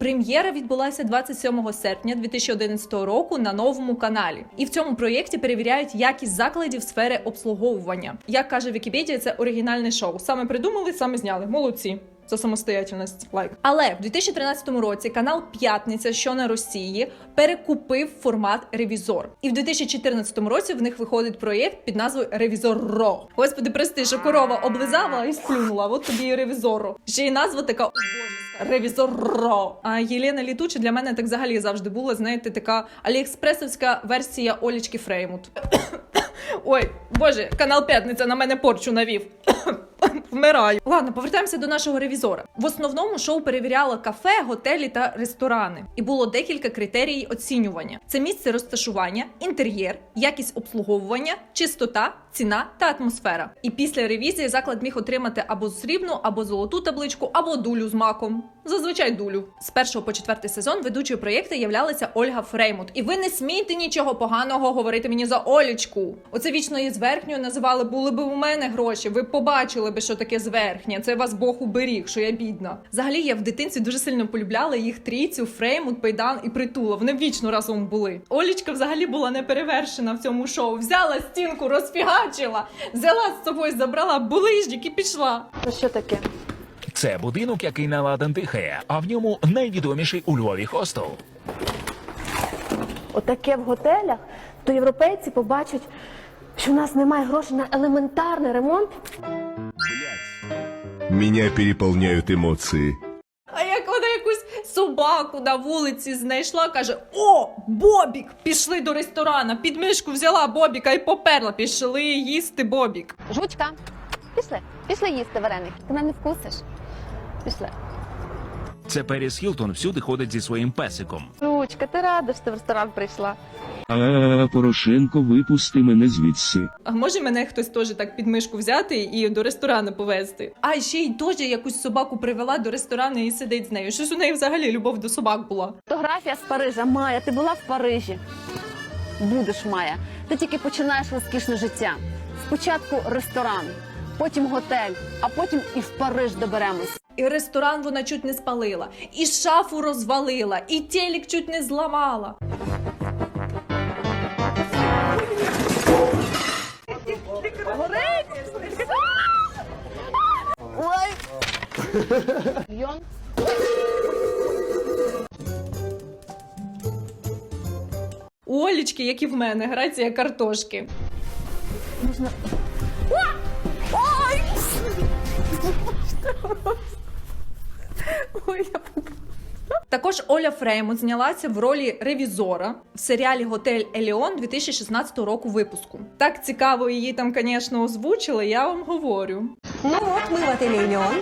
Прем'єра відбулася 27 серпня 2011 року на новому каналі. І в цьому проєкті перевіряють якість закладів сфери обслуговування. Як каже Вікіпедія, це оригінальне шоу. Саме придумали, саме зняли. Молодці. За самостоятельність лайк. Але в 2013 році канал П'ятниця, що на Росії, перекупив формат Ревізор. І в 2014 році в них виходить проєкт під назвою Ревізор Ро. Господи, прости, що корова облизала і сплюнула. От тобі і ревізору. Ще й назва така убожеська. Ревізор Ро. А Єлена Літуча для мене так взагалі завжди була, знаєте, така аліекспресовська версія Олічки Фреймут. Ой, боже, канал П'ятниця на мене порчу навів. Вмираю. Ладно, повертаємося до нашого ревізора. В основному шоу перевіряло кафе, готелі та ресторани, і було декілька критерій оцінювання: це місце розташування, інтер'єр, якість обслуговування, чистота, ціна та атмосфера. І після ревізії заклад міг отримати або срібну, або золоту табличку, або дулю з маком. Зазвичай дулю. З першого по четвертий сезон ведучою проєкту являлася Ольга Фреймут. І ви не смійте нічого поганого говорити мені за Олічку. Оце вічно її зверхньою називали, були би у мене гроші. Ви побачили би, що таке зверхня. Це вас Бог уберіг, що я бідна. Взагалі я в дитинстві дуже сильно полюбляла їх трійцю, Фреймут, Пейдан і Притула. Вони вічно разом були. Олічка взагалі була неперевершена в цьому шоу. Взяла стінку, розфігачила, взяла з собою, забрала булижник і пішла. Ну що таке? Це будинок, який на ладан дихає, а в ньому найвідоміший у Львові хостел. Отаке в готелях, то європейці побачать, що в нас немає грошей на елементарний ремонт. Меня переполняют эмоции. А як вона якусь собаку на вулиці знайшла, каже: О, Бобік! Пішли до ресторана, під мишку взяла Бобіка і поперла. Пішли їсти Бобік. Жучка, пішли, пішли їсти вареники. Ти мене не вкусиш. Пішли. Це Періс Хілтон всюди ходить зі своїм песиком. Жучка, ти рада, що ти в ресторан прийшла? А Порошенко, випусти мене звідси. А може мене хтось теж так під мишку взяти і до ресторану повезти? А ще й теж якусь собаку привела до ресторану і сидить з нею. Щось у неї взагалі любов до собак була. Фотографія з Парижа. Майя, ти була в Парижі? Будеш, Майя. Ти тільки починаєш розкішне життя. Спочатку ресторан, потім готель, а потім і в Париж доберемось. І ресторан вона чуть не спалила, і шафу розвалила, і телек чуть не зламала. Йон. У Олічки, як і в мене, грація картошки. Ой, я також Оля Фреймут знялася в ролі ревізора в серіалі Готель Еліон 2016 року випуску. Так цікаво її там, звісно, озвучили, я вам говорю. Ну от ми в Еліон.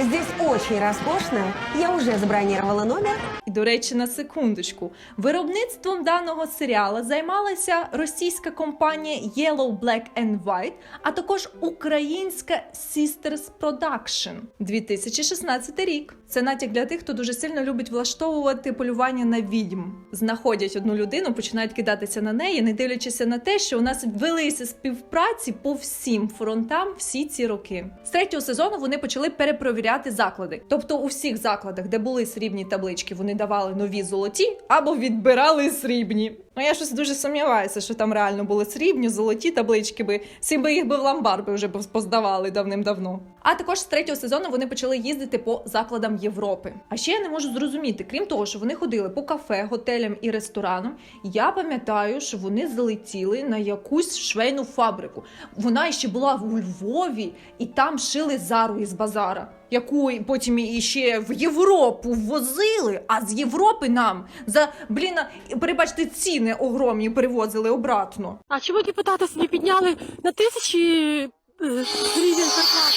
Здесь очень роскошно. Я уже забронировала номер. І, до речі, на секундочку, виробництвом даного серіала займалася російська компанія Yellow Black and White, а також українська Sisters Production 2016 рік. Це натяк для тих, хто дуже сильно любить влаштовувати полювання на відьм. Знаходять одну людину, починають кидатися на неї, не дивлячись на те, що у нас велися співпраці по всім фронтам всі ці роки. З третього сезону вони почали перепровіряти заклади. Тобто у всіх закладах, де були срібні таблички, вони давали нові золоті або відбирали срібні. Ну я щось дуже сумніваюся, що там реально були срібні, золоті таблички би всі би їх би в ламбар би вже поздавали давним-давно. А також з третього сезону вони почали їздити по закладам Європи. А ще я не можу зрозуміти, крім того, що вони ходили по кафе, готелям і ресторанам. Я пам'ятаю, що вони залетіли на якусь швейну фабрику. Вона ще була у Львові, і там шили зару із базара. Яку потім іще в Європу возили, а з Європи нам за блін, перебачте, ціни огромні перевозили обратно. А чому депутати не підняли на тисячі е, гривень зарплати?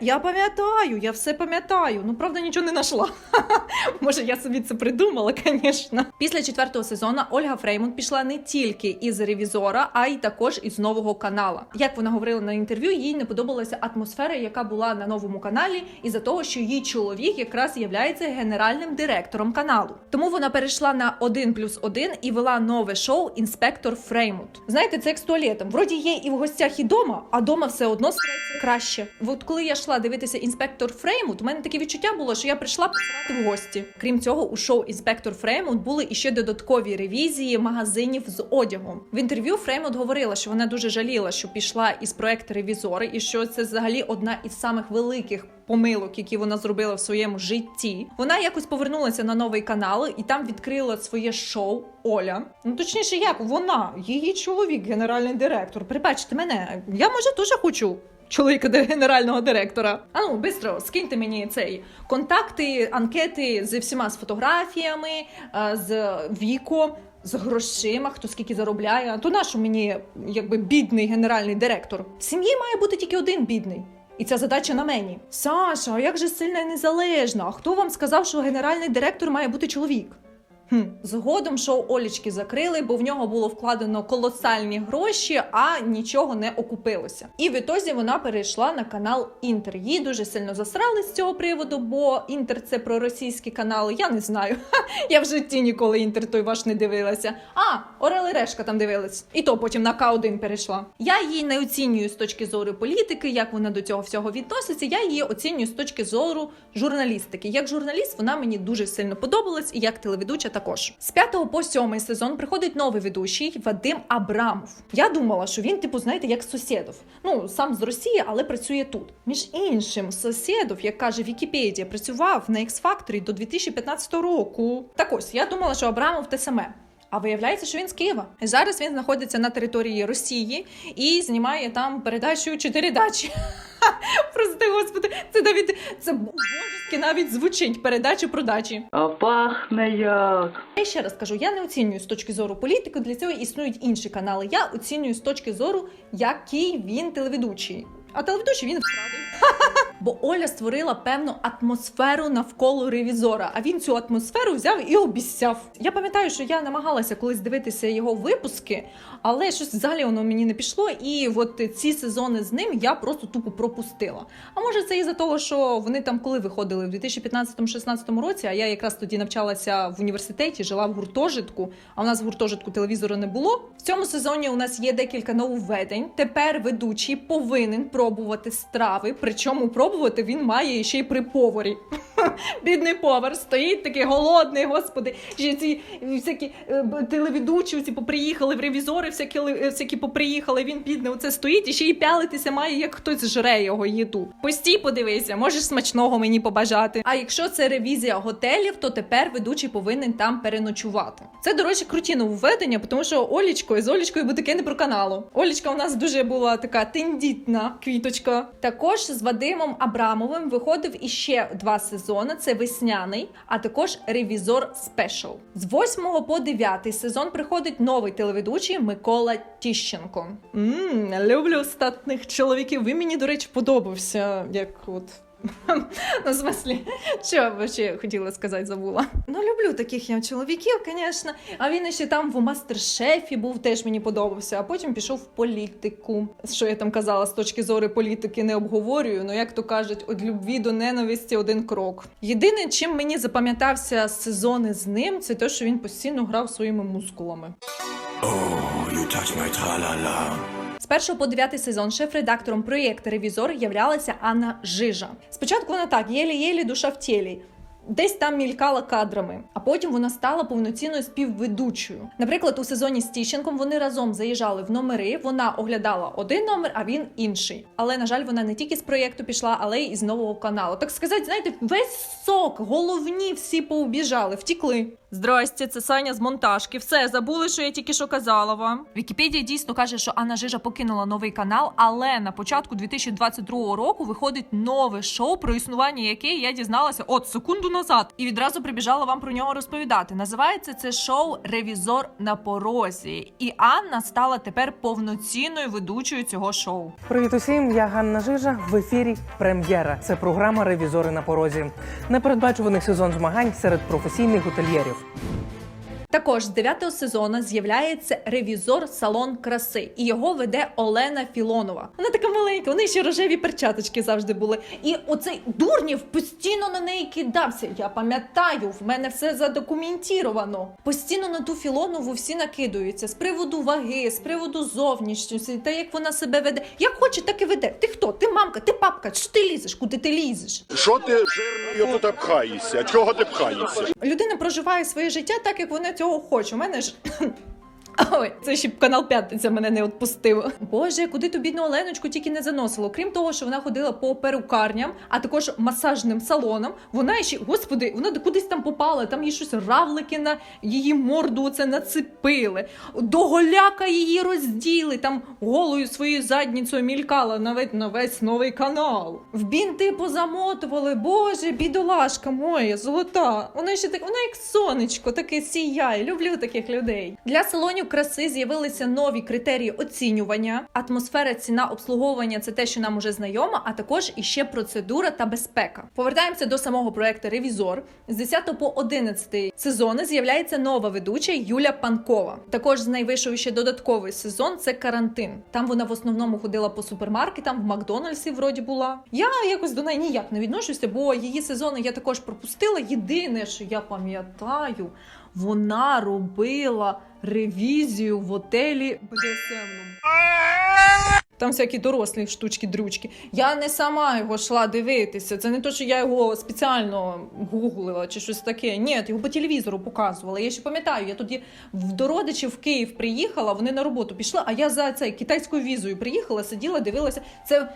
Я пам'ятаю, я все пам'ятаю. Ну правда нічого не знайшла. Може, я собі це придумала, звісно. Після четвертого сезону Ольга Фреймут пішла не тільки із ревізора, а й також із нового канала. Як вона говорила на інтерв'ю, їй не подобалася атмосфера, яка була на новому каналі, із-за того, що її чоловік якраз є генеральним директором каналу. Тому вона перейшла на 1 плюс 1 і вела нове шоу Інспектор Фреймут. Знаєте, це як з туалетом. Вроді є і в гостях, і дома, а дома все одно стається краще. От коли я йшла дивитися інспектор Фреймут, у мене таке відчуття було, що я прийшла посрати в гості. Крім цього, у шоу Інспектор Фреймут були іще додаткові ревізії магазинів з одягом. В інтерв'ю Фреймут говорила, що вона дуже жаліла, що пішла із проекту ревізори, і що це взагалі одна із самих великих помилок, які вона зробила в своєму житті. Вона якось повернулася на новий канал і там відкрила своє шоу Оля. Ну точніше, як вона, її чоловік, генеральний директор. Прибачте мене, я може теж хочу. Чоловіка генерального директора. А ну, бистро, скиньте мені цей контакти, анкети з всіма з фотографіями, е, з віком, з грошима, хто скільки заробляє. То нащо мені, якби бідний генеральний директор? В сім'ї має бути тільки один бідний. І ця задача на мені. Саша, а як же сильна і незалежна? А хто вам сказав, що генеральний директор має бути чоловік? Згодом шоу Олічки закрили, бо в нього було вкладено колосальні гроші, а нічого не окупилося. І в ітозі вона перейшла на канал Інтер. Її дуже сильно засрали з цього приводу, бо Інтер це проросійські канали. Я не знаю. Я в житті ніколи інтер той ваш не дивилася. А, Орел і Решка там дивилась. І то потім на К1 перейшла. Я її не оцінюю з точки зору політики, як вона до цього всього відноситься. Я її оцінюю з точки зору журналістики. Як журналіст, вона мені дуже сильно подобалась, і як телеведуча також. З 5 по 7 сезон приходить новий ведучий Вадим Абрамов. Я думала, що він, типу, знаєте, як сусідов. Ну, сам з Росії, але працює тут. Між іншим, сусідов, як каже Вікіпедія, працював на X-Factor до 2015 року. Так ось, я думала, що Абрамов те саме. А виявляється, що він з Києва. Зараз він знаходиться на території Росії і знімає там передачу чотири дачі. Прости, господи, це навіть це божески навіть звучить передача продачі. А пахне як. Я ще раз кажу, я не оцінюю з точки зору політики. Для цього існують інші канали. Я оцінюю з точки зору, який він телеведучий. А телеведучий він встрадив. Бо Оля створила певну атмосферу навколо ревізора, а він цю атмосферу взяв і обіцяв. Я пам'ятаю, що я намагалася колись дивитися його випуски, але щось взагалі воно мені не пішло. І от ці сезони з ним я просто тупо пропустила. А може, це із-за того, що вони там коли виходили в 2015-16 році, а я якраз тоді навчалася в університеті, жила в гуртожитку. А у нас в гуртожитку телевізору не було. В цьому сезоні у нас є декілька нововведень. Тепер ведучий повинен пробувати страви. Причому пробувати він має ще й при поварі. Бідний повар стоїть такий голодний, господи. Ще ці всякі е, телеведучі ці поприїхали в ревізори, всякі е, всякі поприїхали. Він бідний оце стоїть і ще й пялитися має, як хтось жре його їду. Постій, подивися, можеш смачного мені побажати. А якщо це ревізія готелів, то тепер ведучий повинен там переночувати. Це, до речі, круті нововведення, тому що Олічкою з Олічкою буде таке не про каналу. Олічка у нас дуже була така тендітна квіточка. Також з Вадимом Абрамовим виходив іще два сезони. Це весняний, а також ревізор спешл. З 8 по 9 сезон приходить новий телеведучий Микола Тіщенко. Мм, люблю статних чоловіків. Ви мені, до речі, подобався, як от. Ну, в смислі, що я ще хотіла сказати, забула. Ну, люблю таких я чоловіків, звісно. А він ще там в мастер-шефі був, теж мені подобався, а потім пішов в політику. Що я там казала, з точки зору політики не обговорюю, ну як то кажуть, від любві до ненависті один крок. Єдине, чим мені запам'ятався сезони з ним, це те, що він постійно грав своїми мускулами. З першого по дев'ятий сезон шеф-редактором проєкту Ревізор являлася Анна Жижа. Спочатку вона так, єлі-єлі душа в тілі. Десь там мількала кадрами, а потім вона стала повноцінною співведучою. Наприклад, у сезоні з Тіщенком вони разом заїжджали в номери. Вона оглядала один номер, а він інший. Але на жаль, вона не тільки з проєкту пішла, але й із нового каналу. Так сказати, знаєте, весь сок, головні всі поубіжали, втікли. Здрасте, це Саня з монтажки. Все забули, що я тільки що казала вам. Вікіпедія дійсно каже, що Анна Жижа покинула новий канал, але на початку 2022 року виходить нове шоу, про існування яке я дізналася от секунду назад, і відразу прибіжала вам про нього розповідати. Називається це шоу Ревізор на порозі. І Анна стала тепер повноцінною ведучою цього шоу. Привіт усім, я Ганна Жижа. В ефірі Прем'єра. Це програма Ревізори на порозі. Непередбачуваний сезон змагань серед професійних готельєрів. Також з дев'ятого сезону з'являється ревізор салон краси, і його веде Олена Філонова. Вона така маленька, вони ще рожеві перчаточки завжди були. І оцей дурнів постійно на неї кидався. Я пам'ятаю, в мене все задокументіровано. Постійно на ту Філонову всі накидаються з приводу ваги, з приводу зовнішності, та як вона себе веде. Як хоче, так і веде. Ти хто? Ти мамка, ти папка, що ти лізеш? Куди ти лізеш? Що ти жирною тут пхаєшся? Чого ти пхаєшся? людина проживає своє життя так, як вона цього хоче. У мене ж. Ой, це ще канал П'ятниця мене не відпустив. Боже, куди ту бідну Оленочку тільки не заносило. Крім того, що вона ходила по перукарням, а також масажним салонам. Вона ще, господи, вона кудись там попала, там їй щось равлики на її морду оце нацепили. До голяка її розділи, там голою своєю задницею мількала на весь, на весь новий канал. В бінти позамотували, боже, бідолашка моя, золота. Вона ще так, вона як сонечко, таке сіяє. Люблю таких людей. Для салонів краси з'явилися нові критерії оцінювання. Атмосфера, ціна обслуговування це те, що нам уже знайомо, а також іще процедура та безпека. Повертаємося до самого проекту Ревізор. З 10 по 11 сезони з'являється нова ведуча Юля Панкова. Також з нею ще додатковий сезон. Це карантин. Там вона в основному ходила по супермаркетам, в Макдональдсі вроді була. Я якось до неї ніяк не відношуся, бо її сезони я також пропустила. Єдине, що я пам'ятаю, вона робила ревізію в отелі БДСМному. Там всякі дорослі штучки-дрючки. Я не сама його йшла дивитися. Це не то, що я його спеціально гуглила чи щось таке. Ні, його по телевізору показувала. Я ще пам'ятаю, я тоді в родичів в Київ приїхала, вони на роботу пішли, а я за цей китайською візою приїхала, сиділа, дивилася. Це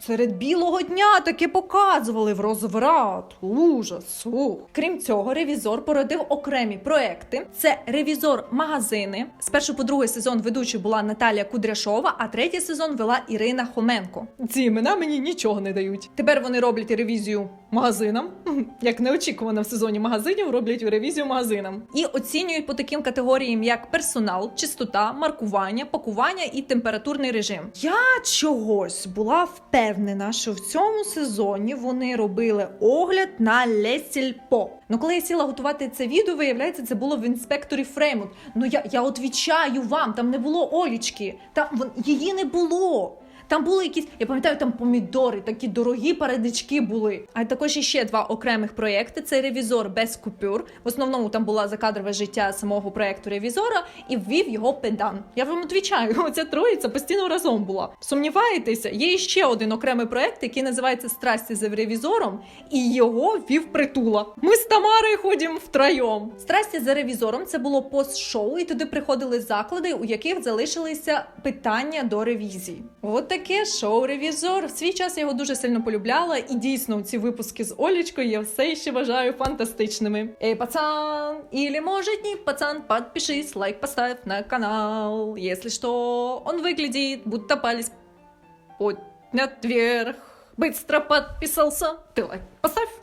серед білого дня таке показували в розврат. Ужас. Ух. Крім цього, ревізор породив окремі проекти. Це ревізор магазини. Спершу по другий сезон ведучою була Наталія Кудряшова, а третій сезон вела Ірина Хоменко. Ці імена мені нічого не дають. Тепер вони роблять ревізію магазинам. Як неочікувано в сезоні магазинів, роблять ревізію магазинам і оцінюють по таким категоріям, як персонал, чистота, маркування, пакування і температурний режим. Я чогось була впевнена, що в цьому сезоні вони робили огляд на Лесільпо. Ну, коли я сіла готувати це відео, виявляється, це було в інспекторі Фреймут. Ну я, я відвічаю вам, там не було Олічки, там вон- її не було. Там були якісь, я пам'ятаю, там помідори, такі дорогі парадички були. А також іще два окремих проєкти: це ревізор без купюр. В основному там була закадрове життя самого проєкту ревізора і ввів його педан. Я вам відвічаю, оця троїця постійно разом була. Сумніваєтеся? Є ще один окремий проєкт, який називається Страсті за ревізором, і його вів притула. Ми з Тамарою ходимо втроєм. Страсті за ревізором це було пост-шоу, і туди приходили заклади, у яких залишилися питання до ревізії. От таке шоу Ревізор. В свій час я його дуже сильно полюбляла, і дійсно ці випуски з Олічкою я все ще вважаю фантастичними. Ей, пацан, или может не пацан, подпишись, лайк поставь на канал. Если что, он выглядит, будто палец поднят вверх. Быстро подписался, ты лайк поставь.